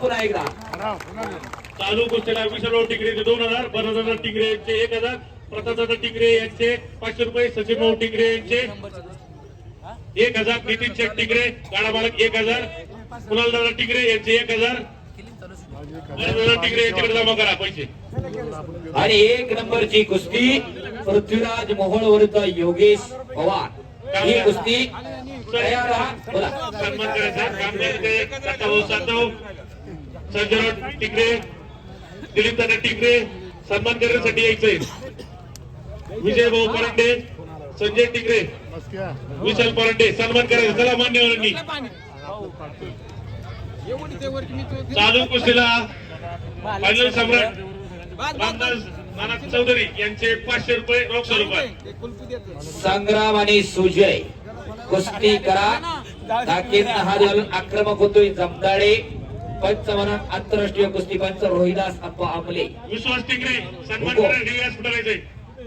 पुन्हा एकदा. चालू कुस्तीला विशाल टिंगरे दोन हजार बरदादा टिंगरे यांचे एक हजार प्रतापदादा टिंगरे यांचे पाचशे रुपये सचिन भाऊ टिंगरे यांचे एक हजार नितीन शेठ टिंगरे गाडा मालक एक हजार कुणालदादा टिंगरे यांचे एक हजार. टिंगरे यांच्याकडे जमा करा पैसे. आणि एक नंबरची कुस्ती पृथ्वीराज मोहोळ विरुद्ध योगेश पवार. ही कुस्ती सन्मान करायचा. कामगार सत्ताभाऊ सातव. संजयराव टिकरे दिलीप दादा टिकरे सन्मान करण्यासाठी यायचंय. विजय भाऊ परांडे संजय टिकरे विशाल परांडे सन्मान करायचं. चला मान्यवरांनी. चालू कुस्तीला फायनल सम्राट रामदास चौधरी यांचे पाचशे रुपये रोख स्वरूपात संग्राम आणि सुजय. कुस्ती करा. हा आक्रमक होतोय जमदाडे पंच म्हणून आंतरराष्ट्रीय कुस्ती पंच रोहिदास अप्पा आमले. विश्वास टिंगरे सन्मान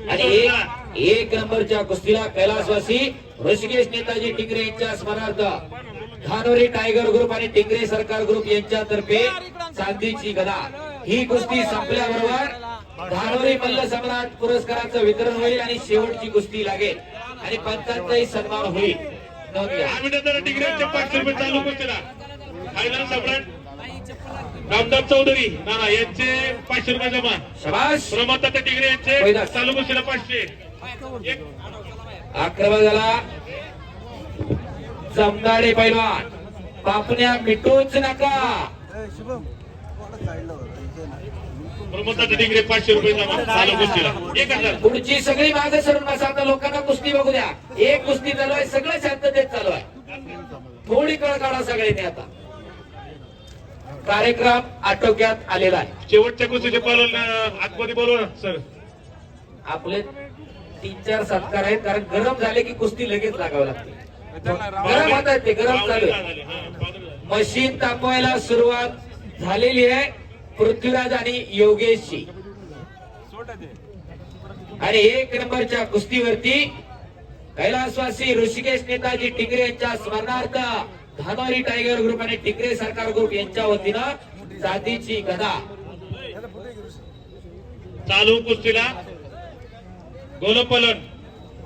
आणि एक एक नंबरच्या कुस्तीला कैलासवासी ऋषिकेश नेताजी टिंगरे यांच्या स्मरणार्थ धानोरी टायगर ग्रुप आणि टिंगरे सरकार ग्रुप यांच्यातर्फे चांदीची गदा. ही कुस्ती संपल्याबरोबर धानोरी मल्ल सम्राट पुरस्काराचं वितरण होईल आणि शेवटची कुस्ती लागेल. आणि पंचांचाही सन्मान होईल. नोंद घ्या. आमिनादार टिंगरे चालू कुस्तीला. सम्राट रामदास चौधरी नाना यांचे पाचशे रुपये जमा. प्रमोद टिंगरे यांचे. चालू कुस्तीला पाचशे. एक. आक्रमक झाला जमदाडे पैलवान. पापण्या मिटूच नका. टिंगरे पाचशे रुपये जमा. चालू कुस्तीला एक हजार. पुढची सगळी मागे सरून बसा. आता लोकांना कुस्ती बघू द्या. एक कुस्ती चालू आहे सगळं शांततेत चालू आहे. थोडी कळ काढा सगळ्यांनी आता. कार्यक्रम आटोक्यात आलेला आहे. शेवटच्या कुस्तीचे बोलवून आतमध्ये बोलवा सर. आपले तीन चार सत्कार आहेत कारण गरम झाले की कुस्ती लगेच लागावं लागते. गरम होत आहेत ते गरम चालू मशीन तापवायला सुरुवात झालेली आहे पृथ्वीराज आणि योगेशची. आणि एक नंबरच्या कुस्तीवरती कैलासवासी ऋषिकेश नेताजी टिकरे यांच्या स्मरणार्थ धानोरी टायगर ग्रुप आणि टिकरे सरकार ग्रुप यांच्या वतीनं जातीची गदा. चालू कुस्तीला गोलपलन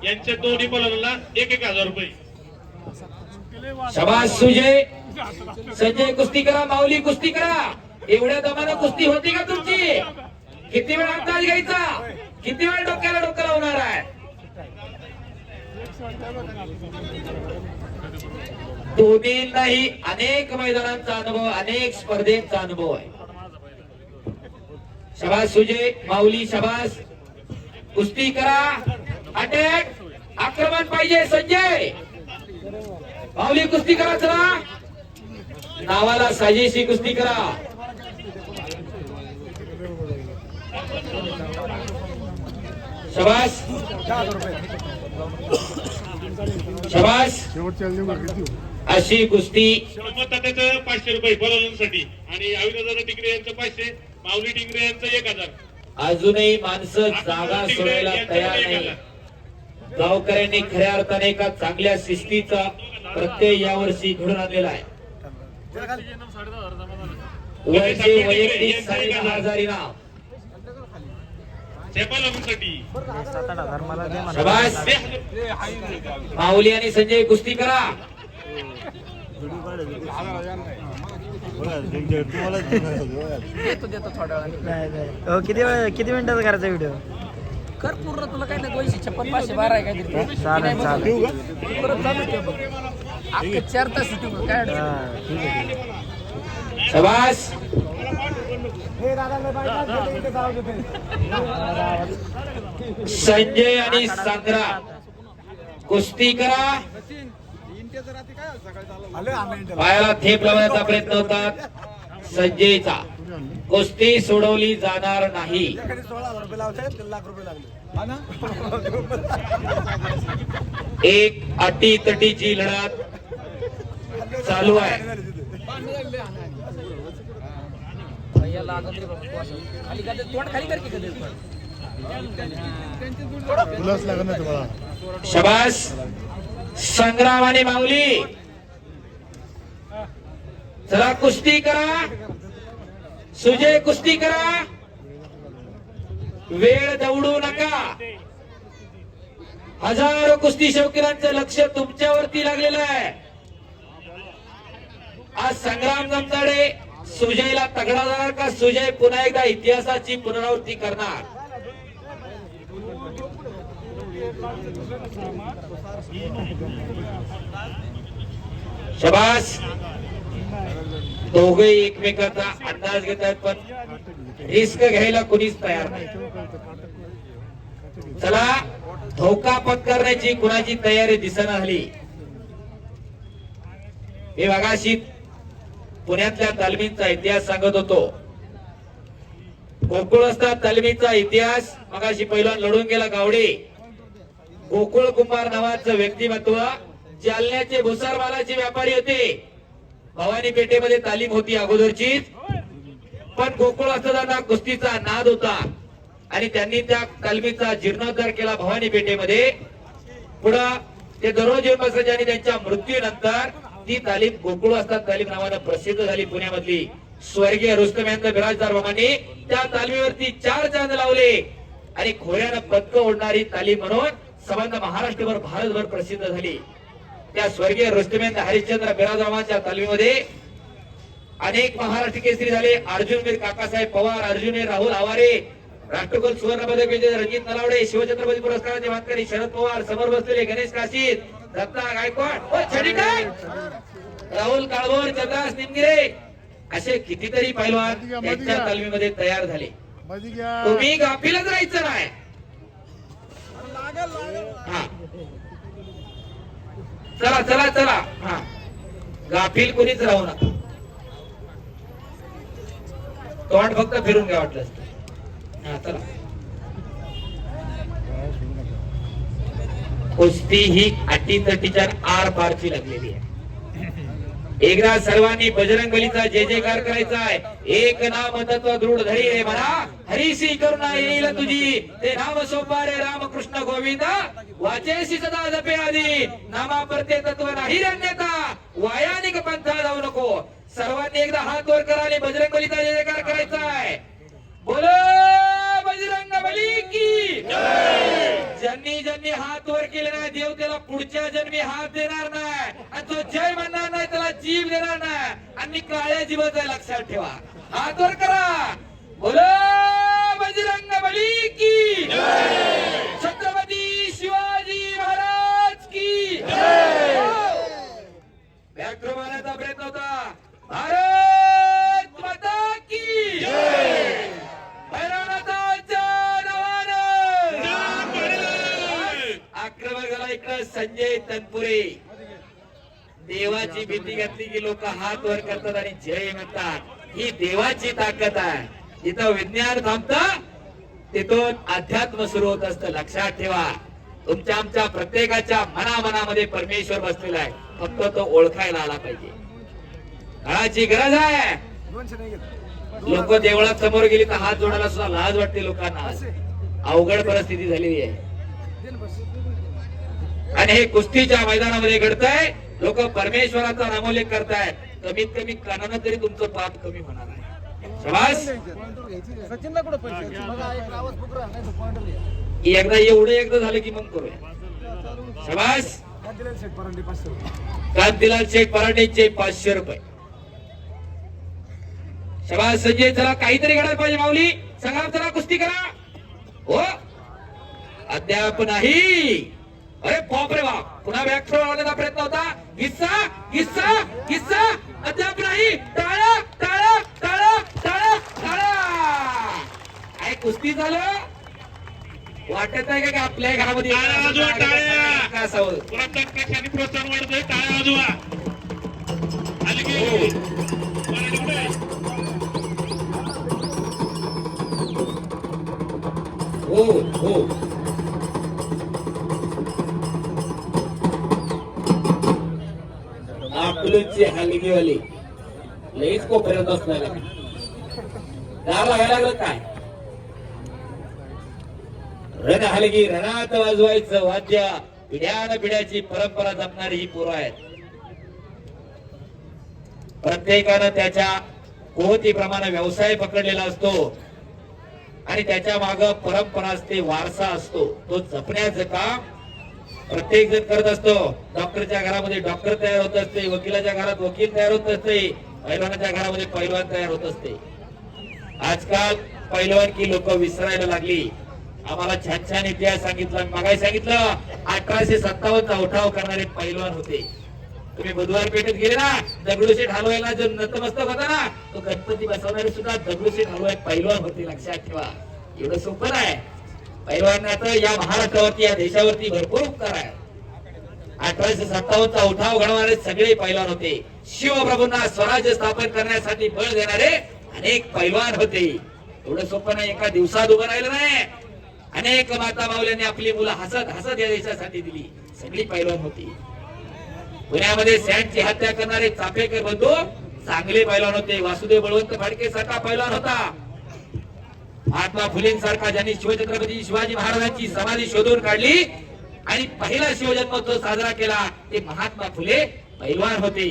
यांच्या दोन्ही पलनाला एक एक हजार रुपये. शबाज सुजय. संजय कुस्ती करा. माऊली कुस्ती करा. एवढ्या दमानं कुस्ती होती का तुमची? किती वेळ अंदाज घ्यायचा? किती वेळ डोक्याला डोकं लावणार आहे? दोन्हींनाही अनेक मैदानांचा अनुभव अनेक स्पर्धेचा अनुभव आहे. शबास सुजय माऊली शबास. कुस्ती करा. अटॅक. आक्रमण पाहिजे संजय. माऊली कुस्ती करा चला. नावाला साजेशी कुस्ती करा. शबास. शबास. अशी कुस्ती. त्याचं पाचशे रुपये पलनासाठी आणि अविनादादा टिंगरे यांचं पाचशे माऊली टिंगरे यांचं एक हजार. अजूनही माणसं जागा सोडायला तयार नाही गावकऱ्यांनी खऱ्या अर्थाने एका चांगल्या शिस्तीचा प्रत्यय यावर्षी घडून आणलेला आहे. वैयक्तिक सेपालासाठी शबास माऊली आणि संजय कुस्ती करा. हो किती वेळ किती मिनिटाचा करायचा व्हिडिओ कर पूर्ण तुला काय नाही दोनशे छप्पन पाचशे बारा आहे काहीतरी. चालेल चालेल. परत चालू ठेव बघ. अख्खे चार तास शूटिंग काय अडचण नाही. हा ठीक आहे ठीक आहे शबास संजय आणि संग्राम कुस्ती करा। पायाला थेप लावण्याचा प्रयत्न होतात. संजयचा। कुस्ती सोडवली जाणार नाही. एक अटी तटीची लढत चालू आहे. भैया लागत रे बाबा, तू असं. खाली का तोंड खाली कर की कधी शबास संग्राम आणि माऊली. चला कुस्ती करा. सुजय कुस्ती करा. वेळ दौडू नका. हजारो कुस्ती शौकीरांचं लक्ष तुमच्यावरती लागलेलं आहे. आज संग्राम जमताडे सुजयला तगडा जाणार का? सुजय पुन्हा एकदा इतिहासाची पुनरावृत्ती करणार. शबास दोघे एकमेकांचा अंदाज घेत आहेत पण रिस्क घ्यायला कुणीच तयार नाही. चला धोका पत्करण्याची कुणाची तयारी दिसना झाली? हे बघाशी पुण्यातल्या तालमींचा इतिहास सांगत होतो. गोकुळस्था तालमीचा इतिहास मगाशी पहिला लढून गेला गावडे. गोकुळ कुमार नावाचं व्यक्तिमत्व जालन्याचे भुसारवालाचे व्यापारी होते. भवानी पेठेमध्ये तालीम होती अगोदरचीच. पण गोकुळ असताना कुस्तीचा नाद होता. आणि त्यांनी त्या तालमीचा जीर्णोद्धार केला भवानी पेठेमध्ये. पुढं ते दररोज येऊन बसायचे आणि त्यांच्या मृत्यूनंतर ती तालीम गोकुळ असतात. तालीम नावानं प्रसिद्ध झाली पुण्यामधली. स्वर्गीय रुस्तम बिराजदार बाबांनी त्या तालमीवरती चार चांद लावले. आणि खोऱ्यानं पदक ओढणारी तालीम म्हणून संबंध महाराष्ट्रभर भारतभर प्रसिद्ध झाली. त्या स्वर्गीय रुस्तमेंद हरिश्चंद्र बिराजदारांच्या तालमीमध्ये अनेक महाराष्ट्र केसरी झाले. अर्जुनवीर काकासाहेब पवार अर्जुनवीर राहुल आवारे राष्ट्रकुल सुवर्ण पदक विजेते रणजित नलावडे शिवछत्रपती पुरस्काराचे मानकरी शरद पवार समोर बसलेले गणेश काशीद दत्ता गायकवाड. ओ, छडी काय? राहुल काळभोर चंद्रास निमगिरे असे कितीतरी पैलवान त्यांच्या तालमीमध्ये तयार झाले. तुम्ही गाफीलच राहायचं नाही. हा. चला चला चला. हा. गाफील कोणीच राहू नका. तोंड फक्त फिरून घ्या वाटलं हा चला. कुस्ती ही अटी तटीच्या आर पारची लागलेली आहे. एकदा सर्वांनी बजरंग बलीचा जे जयकार करायचा आहे. एक नाम तत्व दृढ धरी रे म्हणा हरीसी करुणा येईल तुझी. ते नाम सोपा रे रामकृष्ण गोविंद. वाचेसी सदा जपे आधी. नामा परते तत्व नाही रे अन्यथा वायानिक पंथा जाऊ नको. सर्वांनी एकदा हात वर करा आणि बजरंग बलीचा जय जयकार करायचा आहे. बोलो! बली की? ज्यांनी ज्यांनी हात वर केले नाही देव त्याला पुढच्या जन्मी हात देणार नाही. आणि तो जय म्हणणार नाही त्याला जीव देणार नाही. आणि काळ्या जीवाचा लक्षात ठेवा. हात वर करा. बोला बजरंग बली की छत्रपती शिवाजी महाराज की व्याक्रमानाचा प्रयत्न होता भारत माता की भैरवनाथाच्या नावानं आक्रमक झाला इकडं संजय तनपुरे देवाची भीती घातली की लोक हात वर करतात आणि जय म्हणतात. ही देवाची ताकद आहे. जिथं विज्ञान थांबतं तिथून अध्यात्म सुरू होत असतं. लक्षात ठेवा. तुमच्या आमच्या प्रत्येकाच्या मनामनामध्ये परमेश्वर बसलेला आहे. फक्त तो ओळखायला आला पाहिजे. काळाची गरज आहे. लोक देवळात समोर गेली तर हात जोडायला सुद्धा लाज वाटते लोकांना. अवघड परिस्थिती झालेली आहे. आणि हे कुस्तीच्या मैदानामध्ये घडतंय. लोक परमेश्वराचा नामोल्लेख करतायत. कमीत कमी कानानं तरी तुमचं पाप कमी होणार आहे. एकदा एवढं एकदा झालं की मग करूया. शबास! कांतीलाल शेठ पराठेचे पाचशे रुपये. शबास संजय चला काहीतरी घडायला पाहिजे माऊली. संग्राम चला कुस्ती करा. हो? अद्याप नाही अरे बाप रे बाप. पुन्हा बॅक होण्याचा प्रयत्न होता. किस्सा किस्सा किस्सा अद्याप नाही. टाळा टाळा टाळा टाळा टाळा. काय कुस्ती झालं? वाटत आहे का आपल्या घरामध्ये टाळ्या वाजवा, टाळ्या. असावं? प्रत्येक प्रोत्साहन वाढतंय? टाळ्या वाजवा आली की? पुढे. हो हो. अकलूजची हलगीवाली लईच कोपऱ्यात असणार दार लागायला लागलं काय? रण हलगी रणात वाजवायचं वाद्य. पिढ्यान पिढ्याची परंपरा जपणारी ही पोरं आहेत. प्रत्येकानं त्याच्या कोहतीप्रमाणे व्यवसाय पकडलेला असतो आणि त्याच्या माग परंपरा असते वारसा असतो. तो जपण्याचं काम प्रत्येक जण करत असतो. डॉक्टरच्या घरामध्ये डॉक्टर तयार होत असते वकिलाच्या घरात वकील तयार होत असते पैलवानाच्या घरामध्ये पैलवान तयार होत असते. आजकाल पैलवान की लोक विसरायला लागली. आम्हाला छान छान इतिहास सांगितला मगाही सांगितलं अठराशे सत्तावन्नचा उठाव करणारे पैलवान होते. तुम्ही बुधवार पेठेत गेले ना दगडूशेठ हलवायला जो नतमस्तक होता ना तो गणपती बसवणारे सुद्धा दगडूशेठ हलवाय पैलवान होते लक्षात ठेवा. एवढं सोपं आहे पैलवानाचं या महाराष्ट्रावरती या देशावरती भरपूर उपकार आहे अठराशे सत्तावन्नचा उठाव घडवणारे सगळे पैलवान होते. शिवप्रभूंना स्वराज्य स्थापन करण्यासाठी बळ देणारे अनेक पैलवान होते. एवढं सोपं नाही एका दिवसात उभं राहिलं नाही. अनेक माता माऊल्यांनी आपली मुलं हसत हसत या देशासाठी दिली. सगळी पैलवान होती. पुण्यामध्ये सॅन्डची हत्या करणारे चाफेकर बंधू चांगले पैलवान होते. वासुदेव बळवंत फाडके सारखा पैलवान होता. महात्मा फुलेंसारखा ज्यांनी शिवछत्रपती शिवाजी महाराजांची समाधी शोधून काढली आणि पहिला शिवजन्मोत्सव साजरा केला ते महात्मा फुले पैलवान होते.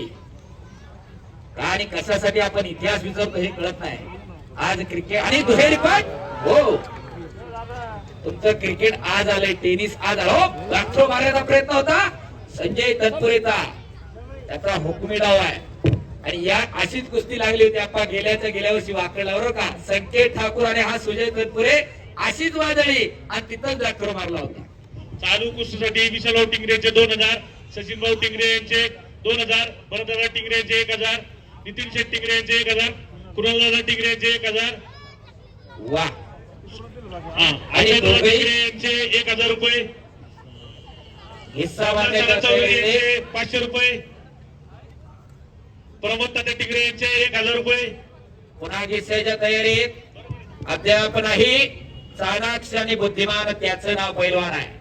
का आणि कशासाठी आपण इतिहास विसरतो हे कळत नाही. आज क्रिकेट आणि दुहेरी पण? हो. तुमचं क्रिकेट आज आलंय टेनिस आज आलो. हो, लाखो मारण्याचा प्रयत्न होता. संजय तत्पुरेचा त्याचा हुकमी डाव आहे. आणि या अशीच कुस्ती लागली होती. आपण गेल्याच्या गेल्या वर्षी वाकडला बरोबर का? संकेत ठाकूर आणि हा सुजय तत्पुरे अशीच वाजळी आणि तिथंच डॉक्टर मारला होता. चालू कुस्तीसाठी विशालभाऊ टिंगरेचे दोन हजार सचिन भाऊ टिंगरे यांचे दोन हजार भरतदादा टिंगरे यांचे एक हजार नितीन शेठ टिंगरे यांचे एक हजार कुणालदादा टिंगरे यांचे एक हजार. वा. अजयदादा टिंगरे यांचे एक हजार रुपये. हिस्सा यांचे पाचशे रुपये. प्रमोद तात्या टिंगरे यांचे एक हजार रुपये. पुन्हा घिस्याच्या तयारीत? अद्याप नाही चाणाक्ष आणि बुद्धिमान त्याचं नाव पैलवान आहे.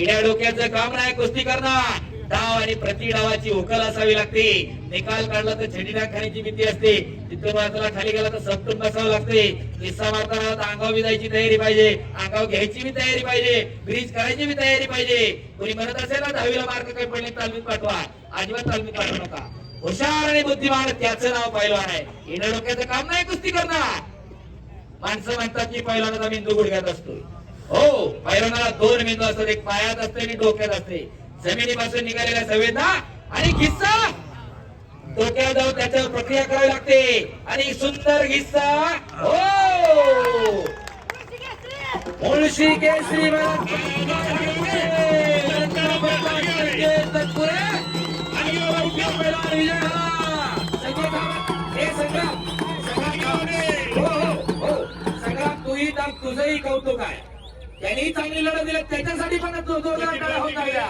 इड्या डोक्याचं काम नाही कुस्ती करणार. डाव आणि प्रति डावाची उकल असावी लागते. निकाल काढला तर छडीना खाण्याची भीती असते. तिथून मारताना खाली गेला तर सपटून बसावं लागते. किस्सा मारताना अंगाव अंगावर तयारी पाहिजे. अंगावर घ्यायची बी तयारी पाहिजे. ब्रिज करायची बी तयारी पाहिजे. कोणी म्हणत असेल ना दहावीला मार्क काही पडले तालमीत पाठवा. अजिबात तालमीत पाठवू नका. हुशार आणि बुद्धिमान त्याचं नाव पैलवान आहे. इडं डोक्याचं काम नाही कुस्ती करणं माणसं म्हणतात की पैलवानाचा मेंदू गुडघ्यात असतो. हो पैलवानाला दोन मेंदू असतात. एक पायात असते आणि डोक्यात असते. जमिनीपासून निघालेल्या संवेदना आणि किस्सा डोक्यावर जाऊन त्याच्यावर प्रक्रिया करावी लागते. आणि सुंदर किस्सा हो! मुळशी केसरी हो, हो, हो. तुझंही कौतुक आहे. त्यांनी चांगली लढत दिली त्याच्यासाठी पण जोरदार टाळ्या होत राहिल्या